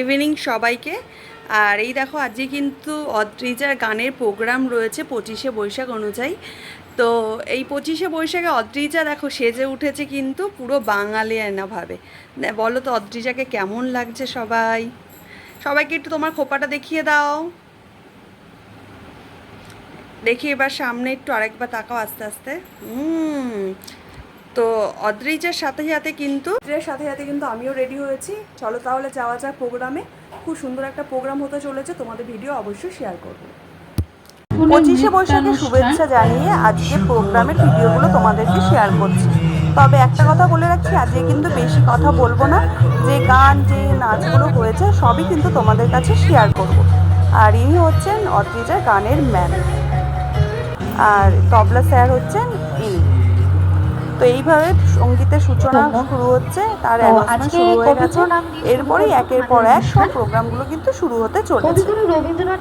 Evening সবাইকে। আর এই দেখো, আজকে কিন্তু অদ্রিজার গানের প্রোগ্রাম রয়েছে পঁচিশে বৈশাখ অনুযায়ী। তো এই পঁচিশে বৈশাখে অদ্রিজা দেখো, সেজে উঠেছে কিন্তু পুরো বাঙালিয়ানাভাবে বলো তো অদ্রিজাকে কেমন লাগছে সবাই? সবাইকে একটু তোমার খোপাটা দেখিয়ে দাও। দেখি এবার সামনে একটু আরেকবার তাকাও আস্তে আস্তে। হুম তো অদ্রিজার সাথে সাথে কিন্তু অদ্রিজার সাথে সাথে কিন্তু আমিও রেডি হয়েছি। চলো তাহলে যাওয়া যাক প্রোগ্রামে খুব সুন্দর একটা প্রোগ্রাম হতে চলেছে, তোমাদের ভিডিও অবশ্যই শেয়ার করব। পঁচিশে বৈশাখে শুভেচ্ছা জানিয়ে আজকে প্রোগ্রামের ভিডিওগুলো তোমাদেরকে শেয়ার করছি। তবে একটা কথা বলে রাখছি আজকে কিন্তু বেশি কথা বলব না। যে গান, যে নাচগুলো হয়েছে, সবই কিন্তু তোমাদের কাছে শেয়ার করব। আর ইনি হচ্ছেন অদ্রিজার গানের ম্যাম আর তবলা স্যার হচ্ছেন ইনি। তো এইভাবে সঙ্গীতের সূচনা শুরু হচ্ছে তার শুরু হয়ে গেছে। এরপরেই একের পর এক সব প্রোগ্রামগুলো কিন্তু শুরু হতে চলেছে। রবীন্দ্রনাথ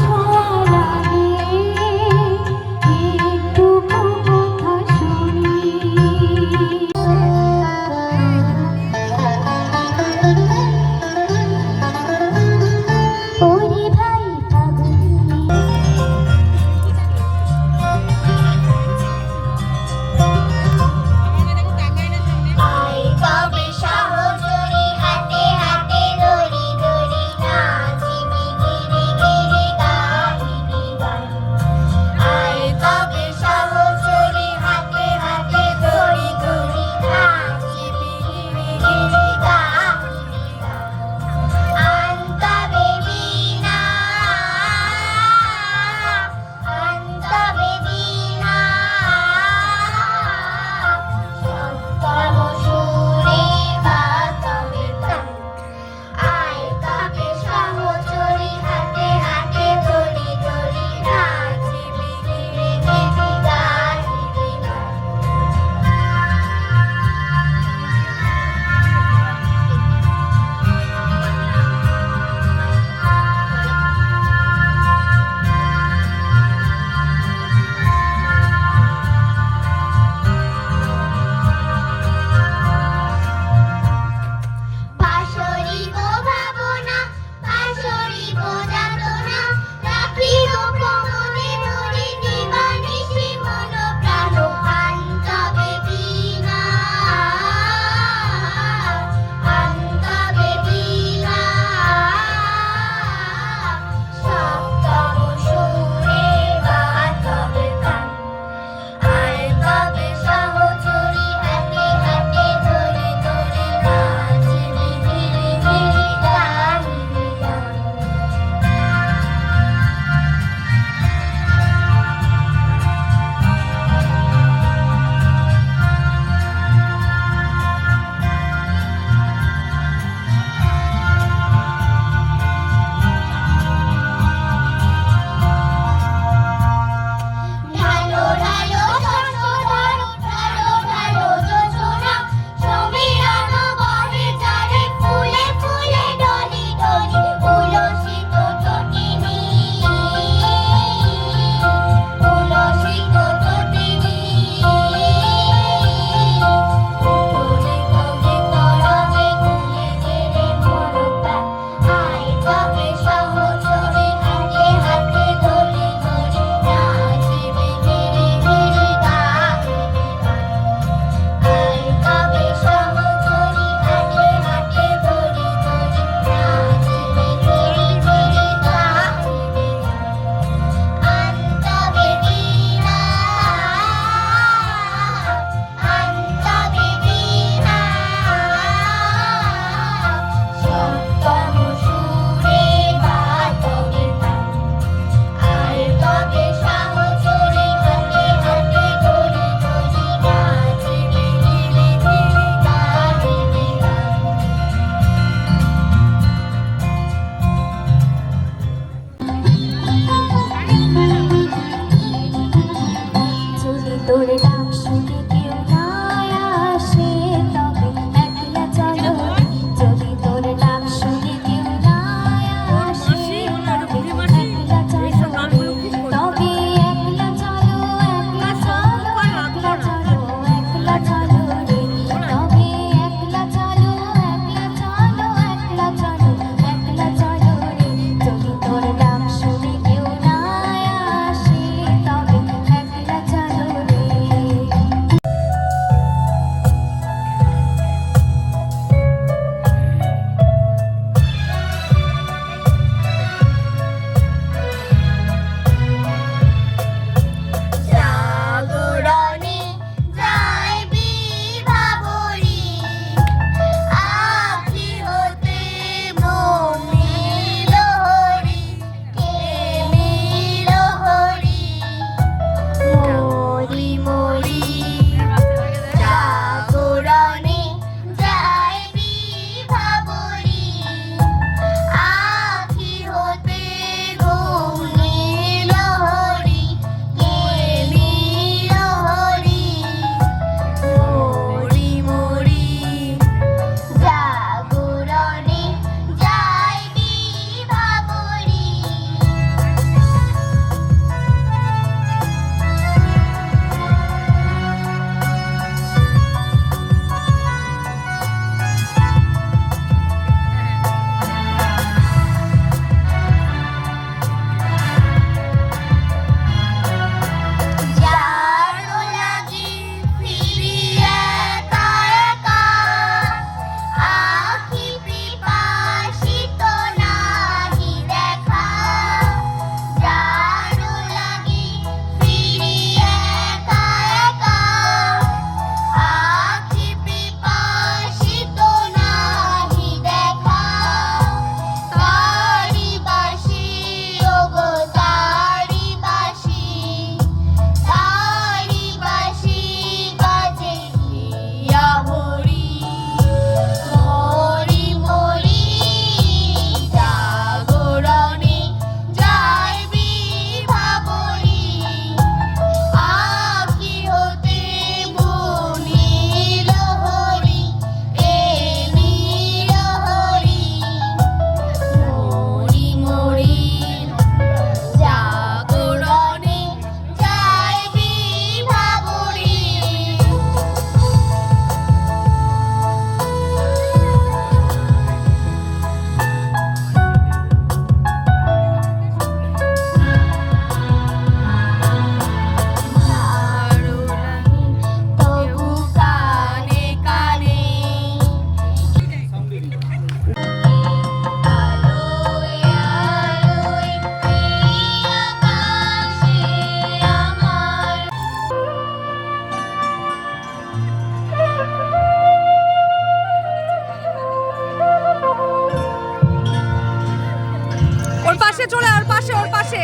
পাশে চলে আর পাশে ওর পাশে।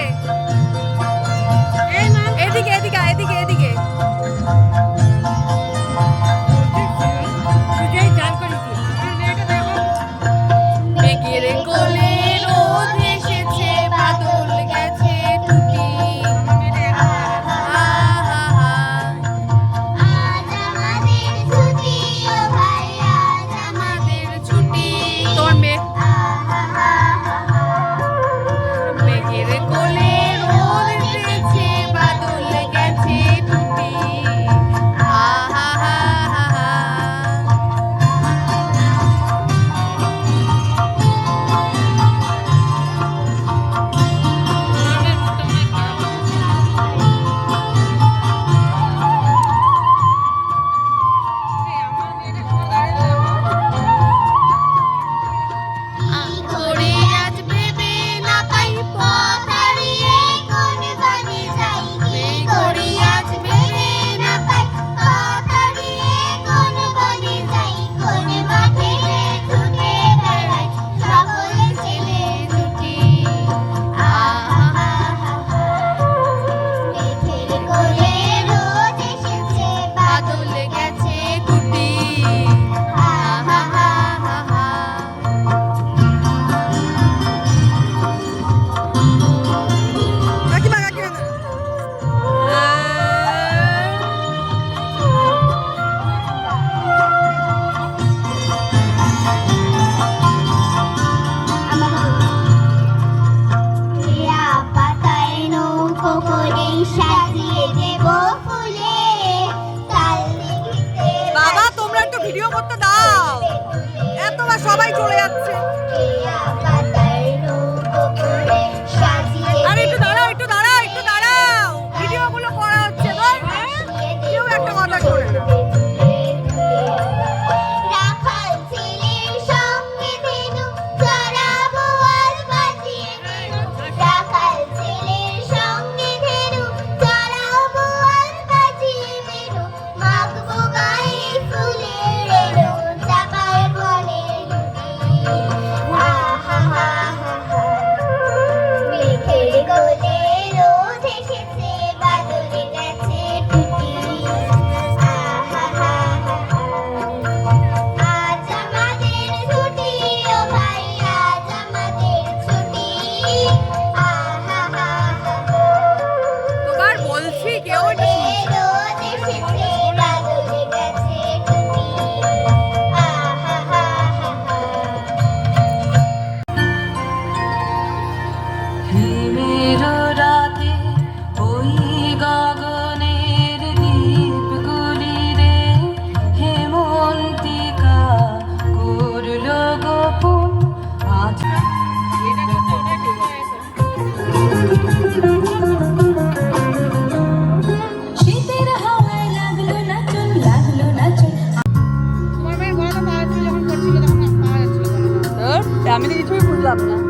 আমি তো কিছুই বুঝলাম না।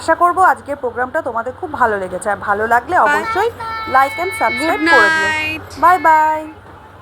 আশা করব আজকের প্রোগ্রামটা তোমাদের খুব ভালো লেগেছে। আর ভালো লাগলে অবশ্যই লাইক অ্যান্ড সাবস্ক্রাইব করে দিও। Bye bye